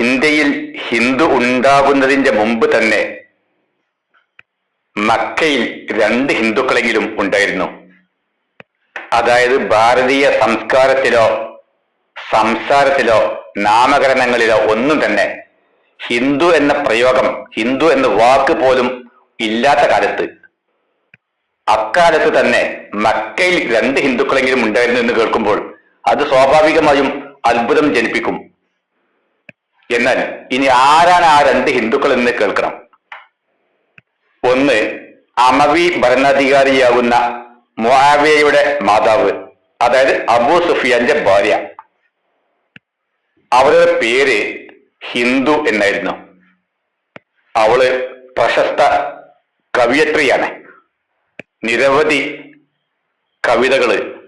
ഇന്ത്യയിൽ ഹിന്ദു ഉണ്ടാകുന്നതിന്റെ മുമ്പ് തന്നെ മക്കയിൽ രണ്ട് ഹിന്ദുക്കളെങ്കിലും ഉണ്ടായിരുന്നു. അതായത് ഭാരതീയ സംസ്കാരത്തിലോ സംസാരത്തിലോ നാമകരണങ്ങളിലോ ഒന്നും തന്നെ ഹിന്ദു എന്ന പ്രയോഗം ഹിന്ദു എന്ന വാക്ക് പോലും ഇല്ലാത്ത കാലത്ത് അക്കാലത്ത് തന്നെ മക്കയിൽ രണ്ട് ഹിന്ദുക്കളെങ്കിലും ഉണ്ടായിരുന്നു എന്ന് കേൾക്കുമ്പോൾ അത് സ്വാഭാവികമായും അത്ഭുതം ജനിപ്പിക്കും. എന്നാൽ ഇനി ആരാണ് ആ രണ്ട് ഹിന്ദുക്കൾ എന്ന് കേൾക്കണം. ഒന്ന് അമവി ഭരണാധികാരിയാകുന്ന മുഹാവിയയുടെ മാതാവ് അതായത് അബു സുഫിയാന്റെ ഭാര്യ. അവരുടെ പേര് ഹിന്ദു എന്നായിരുന്നു. അവൾ പ്രശസ്ത കവിയത്രിയാണ്. നിരവധി കവിതകൾ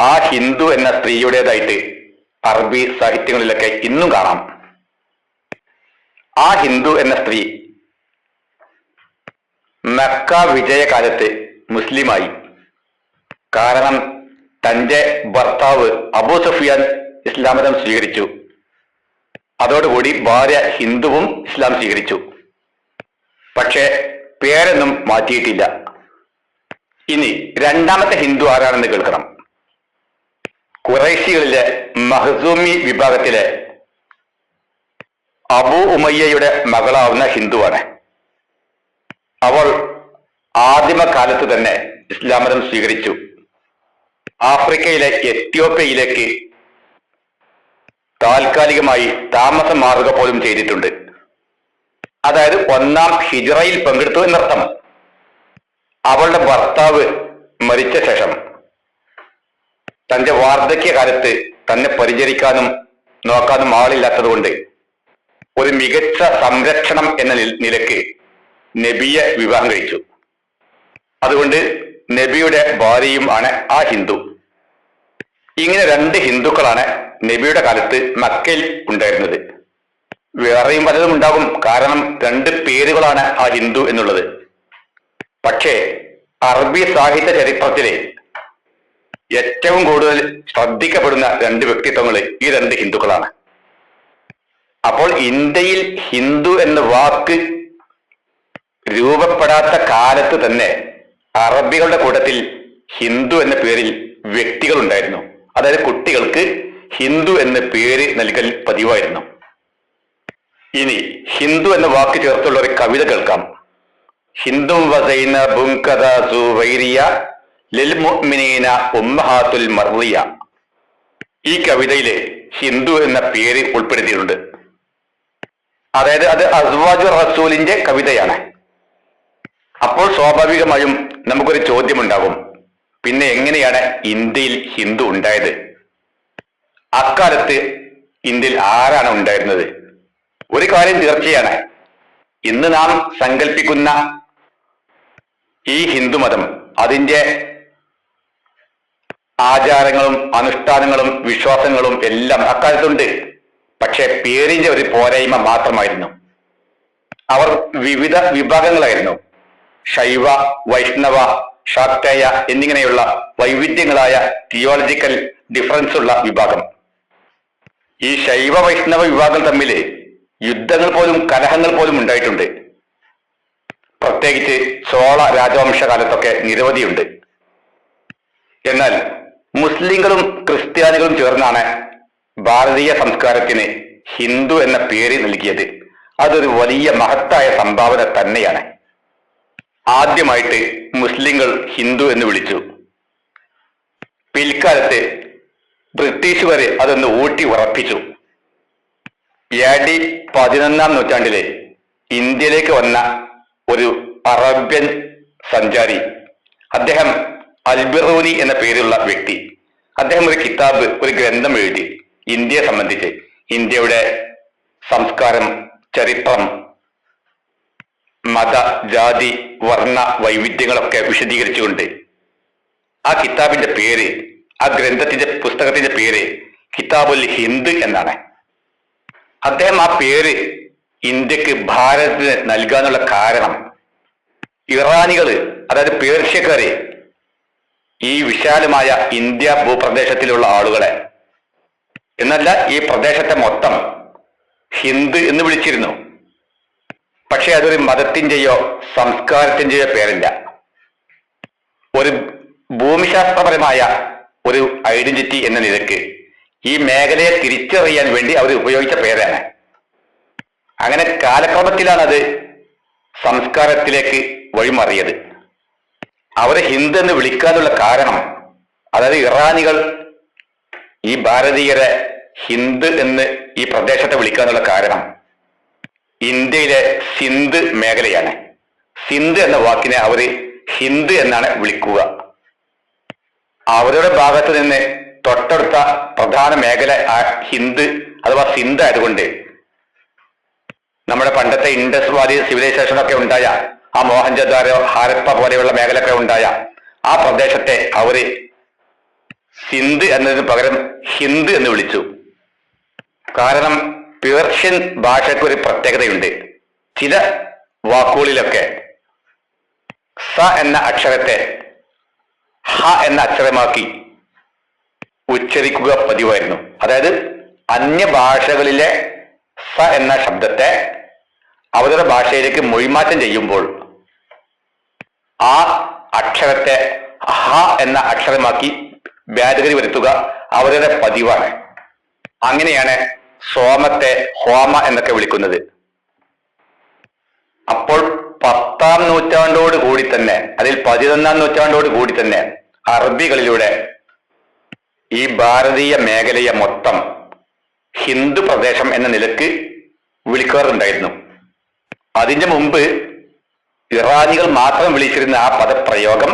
ആ ഹിന്ദു എന്ന സ്ത്രീയുടേതായിട്ട് അറബി സാഹിത്യങ്ങളിലൊക്കെ ഇന്നും കാണാം. ആ ഹിന്ദു എന്ന സ്ത്രീ മക്ക വിജയകാലത്ത് മുസ്ലിമായി. കാരണം തന്റെ ഭർത്താവ് അബൂ സഫിയാൻ ഇസ്ലാം മതം സ്വീകരിച്ചു. അതോടുകൂടി ഭാര്യ ഹിന്ദുവും ഇസ്ലാം സ്വീകരിച്ചു. പക്ഷേ പേരൊന്നും മാറ്റിയിട്ടില്ല. ഇനി രണ്ടാമത്തെ ഹിന്ദു ആരാണെന്ന് കേൾക്കണം. കുറേശികളിലെ മഹസൂമി വിഭാഗത്തിലെ അബു ഉമയ്യയുടെ മകളാവുന്ന ഹിന്ദുവാണ്. അവൾ ആദിമകാലത്ത് തന്നെ ഇസ്ലാം മതം സ്വീകരിച്ചു. ആഫ്രിക്കയിലെ എത്യോപ്യയിലേക്ക് താൽക്കാലികമായി താമസം മാറുക പോലും ചെയ്തിട്ടുണ്ട്. അതായത് ഒന്നാം ഹിജറയിൽ പങ്കെടുത്തു എന്നർത്ഥം. അവളുടെ ഭർത്താവ് മരിച്ച ശേഷം തന്റെ വാർദ്ധക്യകാലത്ത് തന്നെ പരിചരിക്കാനും നോക്കാനും ആളില്ലാത്തതുകൊണ്ട് ഒരു മികച്ച സംരക്ഷണം എന്ന നില- നിലയ്ക്ക് നബിയെ വിവാഹം കഴിച്ചു. അതുകൊണ്ട് നബിയുടെ ഭാര്യയും ആണ് ആ ഹിന്ദു. ഇങ്ങനെ രണ്ട് ഹിന്ദുക്കളാണ് നബിയുടെ കാലത്ത് മക്കയിൽ ഉണ്ടായിരുന്നത്. വേറെയും പലതും ഉണ്ടാകും. കാരണം രണ്ട് പേരുകളാണ് ആ ഹിന്ദു എന്നുള്ളത്. പക്ഷേ അറബി സാഹിത്യ ചരിത്രത്തിലെ ഏറ്റവും കൂടുതൽ ശ്രദ്ധിക്കപ്പെടുന്ന രണ്ട് വ്യക്തിത്വങ്ങൾ ഈ രണ്ട് ഹിന്ദുക്കളാണ്. അപ്പോൾ ഇന്ത്യയിൽ ഹിന്ദു എന്ന വാക്ക് രൂപപ്പെടാത്ത കാലത്ത് തന്നെ അറബികളുടെ കൂട്ടത്തിൽ ഹിന്ദു എന്ന പേരിൽ വ്യക്തികൾ ഉണ്ടായിരുന്നു അതായത് കുട്ടികൾക്ക് ഹിന്ദു എന്ന പേര് നൽകൽ പതിവായിരുന്നു. ഇനി ഹിന്ദു എന്ന വാക്ക് ചേർത്തുള്ള ഒരു കവിത കേൾക്കാം. ഹിന്ദു വസൈന ബുങ്കത സുവൈരിയ ലിൽ മുഅ്മിനീന ഉമ്മഹാത്തുൽ മർദിയ. ഈ കവിതയിലെ ഹിന്ദു എന്ന പേര് ഉൾപ്പെടുത്തിയിട്ടുണ്ട്. അതായത് അത് അസ്വാജു റസൂലിന്റെ കവിതയാണ്. അപ്പോൾ സ്വാഭാവികമായും നമുക്കൊരു ചോദ്യമുണ്ടാകും. പിന്നെ എങ്ങനെയാണ് ഇന്ത്യയിൽ ഹിന്ദു ഉണ്ടായത്? അക്കാലത്ത് ഇന്ത്യയിൽ ആരാണ് ഉണ്ടായിരുന്നത്? ഒരു കാര്യം തീർച്ചയാണ്. ഇന്ന് നാം സങ്കല്പിക്കുന്ന ഈ ഹിന്ദുമതം അതിന്റെ ആചാരങ്ങളും അനുഷ്ഠാനങ്ങളും വിശ്വാസങ്ങളും എല്ലാം അക്കാലത്തുണ്ട്. പക്ഷെ പേരിന്റെ ഒരു പോരായ്മ മാത്രമായിരുന്നു. അവർ വിവിധ വിഭാഗങ്ങളായിരുന്നു. ശൈവ വൈഷ്ണവ ശാക്തേയ എന്നിങ്ങനെയുള്ള വൈവിധ്യങ്ങളായ തിയോളജിക്കൽ ഡിഫറൻസ് ഉള്ള വിഭാഗം. ഈ ശൈവ വൈഷ്ണവ വിഭാഗം തമ്മിൽ യുദ്ധങ്ങൾ പോലും കലഹങ്ങൾ പോലും ഉണ്ടായിട്ടുണ്ട്. പ്രത്യേകിച്ച് ചോള രാജവംശ കാലത്തൊക്കെ നിരവധിയുണ്ട്. എന്നാൽ മുസ്ലിങ്ങളും ക്രിസ്ത്യാനികളും ചേർന്നാണ് ഭാരതീയ സംസ്കാരത്തിന് ഹിന്ദു എന്ന പേര് നൽകിയത്. അതൊരു വലിയ മഹത്തായ സംഭാവന തന്നെയാണ്. ആദ്യമായിട്ട് മുസ്ലിങ്ങൾ ഹിന്ദു എന്ന് വിളിച്ചു. പിൽക്കാലത്ത് വരെ അതൊന്ന് ഊട്ടി ഉറപ്പിച്ചു. എ ഡി പതിനൊന്നാം നൂറ്റാണ്ടിലെ ഇന്ത്യയിലേക്ക് വന്ന ഒരു അറബ്യൻ സഞ്ചാരി. അദ്ദേഹം അൽബിറൂനി എന്ന പേരുള്ള വ്യക്തി. അദ്ദേഹം ഒരു കിതാബ് ഒരു ഗ്രന്ഥം എഴുതി. ഇന്ത്യയെ സംബന്ധിച്ച്. ഇന്ത്യയുടെ സംസ്കാരം ചരിത്രം മത ജാതി വർണ വൈവിധ്യങ്ങളൊക്കെ വിശദീകരിച്ചുകൊണ്ട് ആ കിതാബിന്റെ പേര് ആ ഗ്രന്ഥത്തിന്റെ പുസ്തകത്തിന്റെ പേര് കിതാബുൽ ഹിന്ദ് എന്നാണ്. അദ്ദേഹം ആ പേര് ഇന്ത്യയ്ക്ക് ഭാരതത്തിന് നൽകാനുള്ള കാരണം ഇറാനികൾ അതായത് പേർഷ്യക്കാര് ഈ വിശാലമായ ഇന്ത്യ ഭൂപ്രദേശത്തിലുള്ള ആളുകളെ. എന്നല്ല ഈ പ്രദേശത്തെ മൊത്തം ഹിന്ദു എന്ന് വിളിച്ചിരുന്നു. പക്ഷെ അതൊരു മതത്തിന്റെയോ സംസ്കാരത്തിന്റെയോ പേരില്ല. ഒരു ഭൂമിശാസ്ത്രപരമായ ഒരു ഐഡന്റിറ്റി എന്ന നിലയ്ക്ക് ഈ മേഖലയെ തിരിച്ചറിയാൻ വേണ്ടി അവർ ഉപയോഗിച്ച പേരാണ്. അങ്ങനെ കാലക്രമത്തിലാണത് സംസ്കാരത്തിലേക്ക് വഴിമാറിയത്. അവരെ ഹിന്ദു എന്ന് വിളിക്കാനുള്ള കാരണം അതായത് ഇറാനികൾ ഈ ഭാരതീയരെ ഹിന്ദു എന്ന് ഈ പ്രദേശത്തെ വിളിക്കാനുള്ള കാരണം ഇന്ത്യയിലെ സിന്ധ് മേഖലയാണ്. സിന്ധ് എന്ന വാക്കിനെ അവർ ഹിന്ദു എന്നാണ് വിളിക്കുക. അവരുടെ ഭാഗത്ത് നിന്ന് തൊട്ടടുത്ത പ്രധാന മേഖല ഹിന്ദു അഥവാ സിന്ധ് ആയതുകൊണ്ട് നമ്മുടെ പണ്ടത്തെ ഇൻഡസ് വാലി സിവിലൈസേഷൻ ഒക്കെ ഉണ്ടായ ആ മോഹൻജദാരോ ഹാരപ്പ പോലെയുള്ള മേഖലയൊക്കെ ഉണ്ടായ ആ പ്രദേശത്തെ അവർ സിന്ധ് എന്നതിന് പകരം ഹിന്ദ് എന്ന് വിളിച്ചു. കാരണം പേർഷ്യൻ ഭാഷയ്ക്ക് ഒരു പ്രത്യേകതയുണ്ട്. ചില വാക്കുകളിലൊക്കെ സ എന്ന അക്ഷരത്തെ ഹ എന്ന അക്ഷരമാക്കി ഉച്ചരിക്കുക പതിവായിരുന്നു. അതായത് അന്യഭാഷകളിലെ സ എന്ന ശബ്ദത്തെ അവരുടെ ഭാഷയിലേക്ക് മൊഴിമാറ്റം ചെയ്യുമ്പോൾ ആ അക്ഷരത്തെ ഹ എന്ന അക്ഷരമാക്കി ഭേദഗതി വരുത്തുക അവരുടെ പതിവാണ്. അങ്ങനെയാണ് സോമത്തെ ഹോമ എന്നൊക്കെ വിളിക്കുന്നത്. അപ്പോൾ പത്താം നൂറ്റാണ്ടോട് കൂടി തന്നെ അതിൽ പതിനൊന്നാം നൂറ്റാണ്ടോട് കൂടി തന്നെ അറബികളിലൂടെ ഈ ഭാരതീയ മേഖലയെ മൊത്തം ഹിന്ദു പ്രദേശം എന്ന നിലയ്ക്ക് വിളിക്കാറുണ്ടായിരുന്നു. അതിന്റെ മുമ്പ് ഇറാനികൾ മാത്രം വിളിച്ചിരുന്ന ആ പദപ്രയോഗം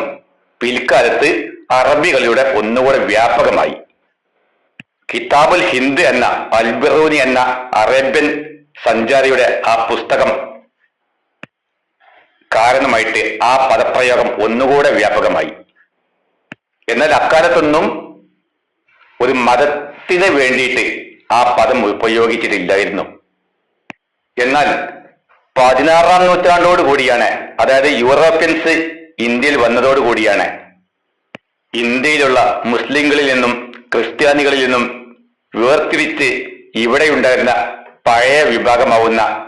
പിൽക്കാലത്ത് അറബികളുടെ ഒന്നുകൂടെ വ്യാപകമായി. കിതാബുൽ ഹിന്ദ് എന്ന അൽബറൂനി എന്ന അറേബ്യൻ സഞ്ചാരിയുടെ ആ പുസ്തകം കാരണമായിട്ട് ആ പദപ്രയോഗം ഒന്നുകൂടെ വ്യാപകമായി. എന്നാൽ അക്കാലത്തൊന്നും ഒരു മതത്തിന് വേണ്ടിയിട്ട് ആ പദം ഉപയോഗിച്ചിട്ടില്ലായിരുന്നു. എന്നാൽ പതിനാറാം നൂറ്റാണ്ടോട് കൂടിയാണ്. അതായത് യൂറോപ്യൻസ് ഇന്ത്യയിൽ വന്നതോട് കൂടിയാണ്. ഇന്ത്യയിലുള്ള മുസ്ലിങ്ങളിൽ നിന്നും ക്രിസ്ത്യാനികളിൽ നിന്നും വേർതിരിച്ച് ഇവിടെ ഉണ്ടായിരുന്ന പഴയ വിഭാഗമാവുന്ന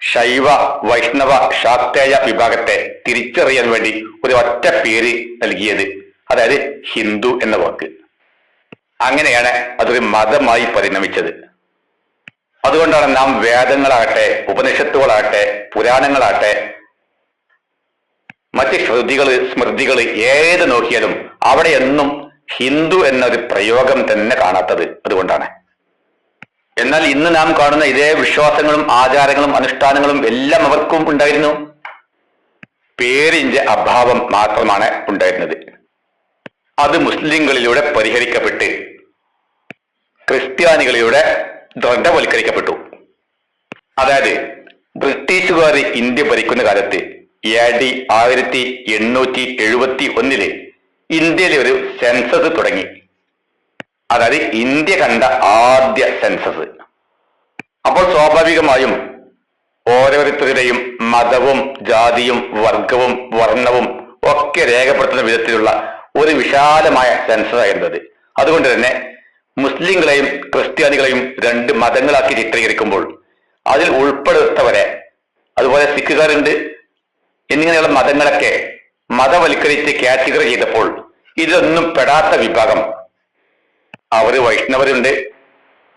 ശൈവ വൈഷ്ണവ ശാക്തേയ വിഭാഗത്തെ തിരിച്ചറിയാൻ വേണ്ടി ഒരു ഒറ്റ പേര് നൽകിയത്. അതായത് ഹിന്ദു എന്ന വാക്ക്. അങ്ങനെയാണ് അതൊരു മതമായി പരിണമിച്ചത്. അതുകൊണ്ടാണ് നാം വേദങ്ങളാകട്ടെ ഉപനിഷത്തുകളാകട്ടെ പുരാണങ്ങളാകട്ടെ മറ്റ് ശ്രുതികൾ സ്മൃതികൾ ഏത് നോക്കിയാലും അവിടെ എന്നും ഹിന്ദു എന്നൊരു പ്രയോഗം തന്നെ കാണാത്തത് അതുകൊണ്ടാണ്. എന്നാൽ ഇന്ന് നാം കാണുന്ന ഇതേ വിശ്വാസങ്ങളും ആചാരങ്ങളും അനുഷ്ഠാനങ്ങളും എല്ലാം അവർക്കും ഉണ്ടായിരുന്നു. പേരിന്റെ അഭാവം മാത്രമാണ് ഉണ്ടായിരുന്നത്. അത് മുസ്ലിങ്ങളിലൂടെ പരിഹരിക്കപ്പെട്ട് ക്രിസ്ത്യാനികളിലൂടെ ദൃഢവൽക്കരിക്കപ്പെട്ടു അതായത് ബ്രിട്ടീഷുകാർ ഇന്ത്യ ഭരിക്കുന്ന കാലത്ത് എ ഡി ആയിരത്തി എണ്ണൂറ്റി എഴുപത്തി ഒന്നിൽ ഇന്ത്യയിലെ ഒരു സെൻസസ് തുടങ്ങി. അതായത് ഇന്ത്യ കണ്ട ആദ്യ സെൻസസ്. അപ്പോൾ സ്വാഭാവികമായും ഓരോരുത്തരുടെയും മതവും ജാതിയും വർഗവും വർണവും ഒക്കെ രേഖപ്പെടുത്തുന്ന വിധത്തിലുള്ള ഒരു വിശാലമായ സെൻസസ് ആയിരുന്നത് അതുകൊണ്ട് തന്നെ മുസ്ലിങ്ങളെയും ക്രിസ്ത്യാനികളെയും രണ്ട് മതങ്ങളാക്കി ചിത്രീകരിക്കുമ്പോൾ അതിൽ ഉൾപ്പെടുത്തവരെ അതുപോലെ സിഖുകാരുണ്ട് എന്നിങ്ങനെയുള്ള മതങ്ങളൊക്കെ മതവൽക്കരിച്ച് കാറ്റഗറി ചെയ്തപ്പോൾ ഇതൊന്നും പെടാത്ത വിഭാഗം. അവർ വൈഷ്ണവരുണ്ട്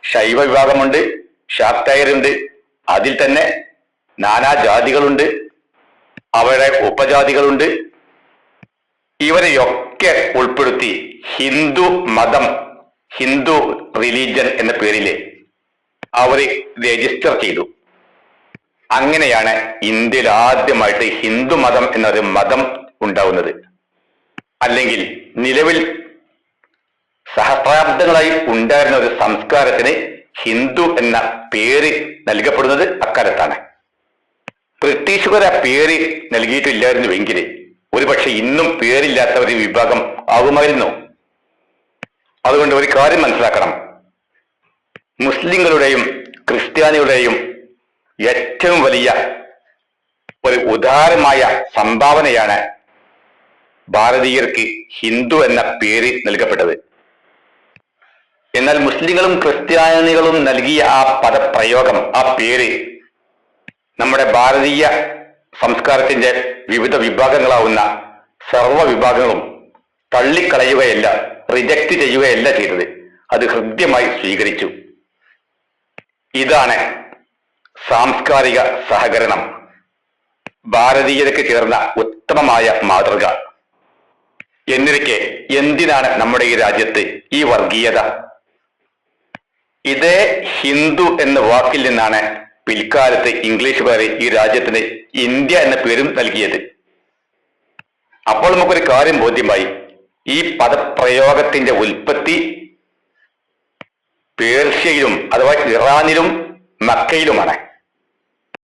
ശൈവ വിഭാഗമുണ്ട് ശാക്തായരുണ്ട് അതിൽ തന്നെ നാനാ ജാതികളുണ്ട് അവരുടെ ഉപജാതികളുണ്ട്. ഇവരെയൊക്കെ ഉൾപ്പെടുത്തി ഹിന്ദു മതം ഹിന്ദു റിലീജൻ എന്ന പേരിൽ അവർ രജിസ്റ്റർ ചെയ്തു. അങ്ങനെയാണ് ഇന്ത്യയിൽ ആദ്യമായിട്ട് ഹിന്ദു മതം എന്നൊരു മതം ഉണ്ടാവുന്നത്. അല്ലെങ്കിൽ നിലവിൽ സഹസ്രാബ്ദങ്ങളായി ഉണ്ടായിരുന്ന ഒരു സംസ്കാരത്തിന് ഹിന്ദു എന്ന പേര് നൽകപ്പെടുന്നത് അക്കാലത്താണ്. ബ്രിട്ടീഷുകാർ ആ പേര് നൽകിയിട്ടില്ലായിരുന്നുവെങ്കിൽ ഒരുപക്ഷെ ഇന്നും പേരില്ലാത്ത ഒരു വിഭാഗം ആകുമായിരുന്നു അതുകൊണ്ട് ഒരു കാര്യം മനസ്സിലാക്കണം. മുസ്ലിങ്ങളുടെയും ക്രിസ്ത്യാനികളുടെയും ഏറ്റവും വലിയ ഒരു ഉദാരമായ സംഭാവനയാണ് ഭാരതീയർക്ക് ഹിന്ദു എന്ന പേര് നൽകപ്പെട്ടത്. എന്നാൽ മുസ്ലിങ്ങളും ക്രിസ്ത്യാനികളും നൽകിയ ആ പദപ്രയോഗം ആ പേര് നമ്മുടെ ഭാരതീയ സംസ്കാരത്തിന്റെ വിവിധ വിഭാഗങ്ങളാവുന്ന സർവ വിഭാഗങ്ങളും തള്ളിക്കളയുകയല്ല. റിജക്റ്റ് ചെയ്യുകയല്ല ചെയ്തത്. അത് ഹൃദ്യമായി സ്വീകരിച്ചു. ഇതാണ് സാംസ്കാരിക സഹകരണം. ഭാരതീയതയ്ക്ക് ചേർന്ന ഉത്തമമായ മാതൃക. എന്നിരിക്കെ എന്തിനാണ് നമ്മുടെ ഈ രാജ്യത്ത് ഈ വർഗീയത? ഇതേ ഹിന്ദു എന്ന വാക്കിൽ നിന്നാണ് പിൽക്കാലത്ത് ഇംഗ്ലീഷുകാർ ഈ രാജ്യത്തിന് ഇന്ത്യ എന്ന പേരും നൽകിയത്. അപ്പോൾ നമുക്കൊരു കാര്യം ബോധ്യമായി. ഈ പദപ്രയോഗത്തിന്റെ ഉൽപ്പത്തി പേർഷ്യയിലും അഥവാ ഇറാനിലും മക്കയിലുമാണ്.